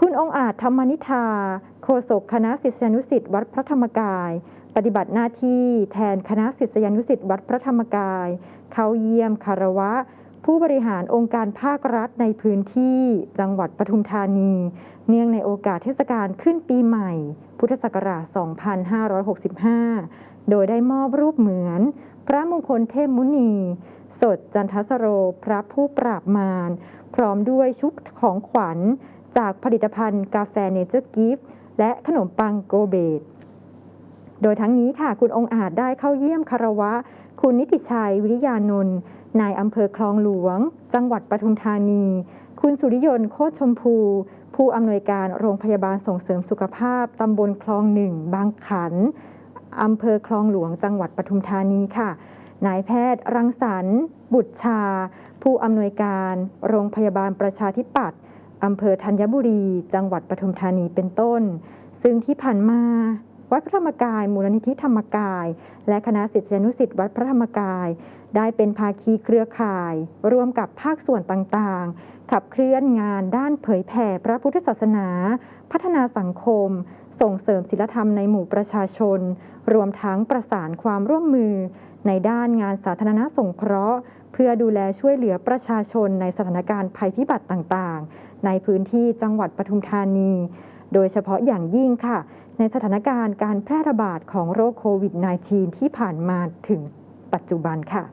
คุณองอาจธรรมนิธา โฆษกคณะศิษยานุศิษย์วัดพระธรรมกาย ปฏิบัติหน้าที่แทนคณะศิษยานุศิษย์วัดพระธรรมกาย เข้าเยี่ยมคารวะ ผู้บริหารองค์การภาครัฐในพื้นที่จังหวัดปทุมธานี เนื่องในโอกาสเทศกาลขึ้นปีใหม่ พุทธศักราช 2565 โดยได้มอบรูปเหมือน พระมงคลเทพมุนี สดจันทสโร พระผู้ปราบมาร พร้อมด้วยชุดของขวัญ จากผลิตภัณฑ์กาแฟเนเจอร์กิฟต์และขนมปังโกเบตโดยทั้งนี้ค่ะคุณองค์อาจได้เข้าเยี่ยมคารวะ คุณนิติชัยวิริยานนท์นายอำเภอคลองหลวง จังหวัดปทุมธานี คุณสุริยนต์โคตรชมพู ผู้อำนวยการโรงพยาบาลส่งเสริมสุขภาพตำบลคลองหนึ่งบางขันอำเภอคลองหลวงจังหวัดปทุมธานีค่ะ นายแพทย์รังสรรค์ บุตรชา ผู้อำนวยการ โรงพยาบาลประชาธิปัตย์ อำเภอธัญบุรี จังหวัดปทุมธานีเป็นต้น ซึ่งที่ผ่านมา วัดพระธรรมกาย มูลนิธิธรรมกาย และคณะศิษยานุศิษย์วัดพระธรรมกาย ได้เป็นภาคีเครือข่าย ร่วมกับภาคส่วนต่างๆ ขับเคลื่อนงานด้านเผยแผ่พระพุทธศาสนา พัฒนาสังคม ส่งเสริมศิลธรรมในหมู่ประชาชน รวมทั้งประสานความร่วมมือ ในด้านงานสาธารณสงเคราะห์ เพื่อดูแลช่วยเหลือประชาชนในสถานการณ์ภัยพิบัติต่างๆ ในพื้นที่จังหวัดปทุมธานี โดยเฉพาะอย่างยิ่งค่ะ ในสถานการณ์การแพร่ระบาดของโรคโควิด -19 ที่ผ่านมาถึงปัจจุบันค่ะ